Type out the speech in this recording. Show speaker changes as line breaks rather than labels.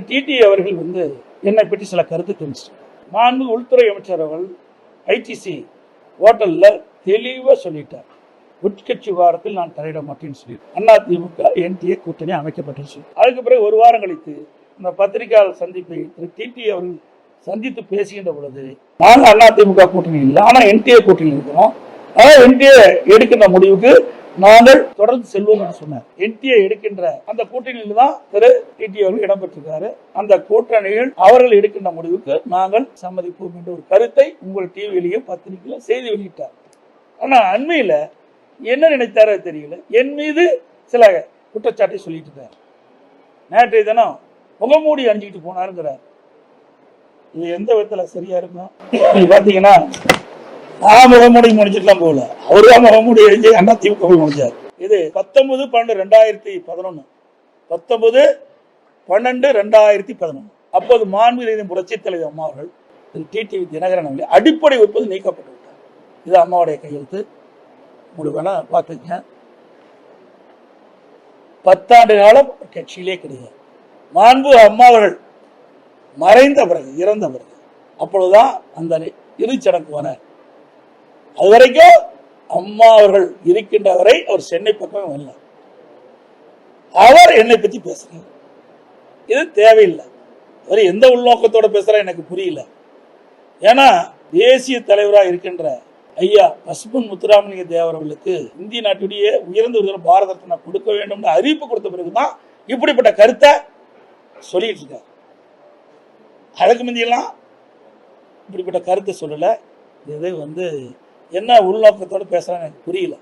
திரு DD அவர்கள் வந்து என்னை பற்றி சில கருத்து தெரிவிச்சு மாண்பு உள்துறை அமைச்சர் அவர்கள் ஐடிசி ஹோட்டலில் தெளிவாக சொல்லிட்டார். உட்கட்சி வாரத்தில் நான் தலையிட மாட்டேன்னு சொல்லி அண்ணா திமுக என்டிஏ கூட்டணி அமைக்கப்பட்டுச்சு அதுக்கு பிறகு ஒரு வாரம் கழித்து இந்த பத்திரிகையாளர் சந்திப்பை திரு டிடி அவர்கள் சந்தித்து பேசுகின்ற பொழுது நாங்கள் அண்ணா திமுக கூட்டணி இல்லை ஆனால் என்டிஏ கூட்டணி இருக்கிறோம். ஆனால் என்டிஏ எடுக்கின்ற முடிவுக்கு நாங்கள் தொடர்ந்து செல்வோம் என்று சொன்னார். என்டிஏ எடுக்கின்ற அந்த கூட்டணியில் தான் திரு டிடி அவர்கள் இடம்பெற்றிருக்கிறாரு அந்த கூட்டணியில் அவர்கள் எடுக்கின்ற முடிவுக்கு நாங்கள் சம்மதிப்போம் என்ற ஒரு கருத்தை உங்கள் டிவியிலேயும் பத்திரிகையிலும் செய்தி வெளியிட்டார். ஆனால் அண்மையில் என்ன நினைத்தாரோ தெரியல. என் மீது சில குற்றச்சாட்டை சொல்லிட்டு இருக்கார் நேற்றைய தினம் முகமூடி அணிஞ்சிக்கிட்டு போனாருங்கிறார். இது எந்த விதத்தில் சரியா இருக்கும்? நீங்கள் பார்த்தீங்கன்னா நான் முகமூடி முடிஞ்சிட்டுலாம் போகல அவரு தான் முகமூடி அணிஞ்சு அண்ணா திமுக போய் முடிஞ்சார். இது பத்தொன்பது பன்னெண்டு ரெண்டாயிரத்தி பதினொன்னு. பத்தொன்பது பன்னெண்டு ரெண்டாயிரத்தி பதினொன்று அப்போது மாண்பு புரட்சி தலைவர் அம்மா அவர்கள் டிடிவி தினகரன் அவர்கள் அடிப்படை உற்பத்தி நீக்கப்பட்டு விட்டார். இது அம்மாவுடைய கையெழுத்து. உங்களுக்கு வேணா பார்த்துங்க பத்தாண்டு காலம் கட்சியிலே கிடையாது. மாண்பு அம்மா அவர்கள் மறைந்த பிறகு இறந்த பிறகு அப்பொழுதுதான் அந்த இறுதிச்சடங்கு வர அது வரைக்கும் அம்மா அவர்கள் இருக்கின்ற வரை அவர் சென்னை பக்கமே வரல. அவர் என்னை பத்தி பேசுறாரு. இது தேவையில்லை. அவர் எந்த உள்நோக்கத்தோட பேசுறா எனக்கு புரியல. ஏன்னா தேசிய தலைவராக இருக்கின்ற ஐயா பசுமன் முத்துராமலிங்க தேவர் அவர்களுக்கு இந்திய நாட்டுடைய உயர்ந்த விருது பாரத ரத்னா கொடுக்க வேண்டும்னு அறிவிப்பு கொடுத்த பிறகுதான் இப்படிப்பட்ட கருத்தை சொல்லிட்டு இருக்கார். அதுக்கு முந்தியெல்லாம் இப்படிப்பட்ட கருத்தை சொல்லலை. இது வந்து என்ன உள்நோக்கத்தோடு பேசுகிறாங்க புரியல.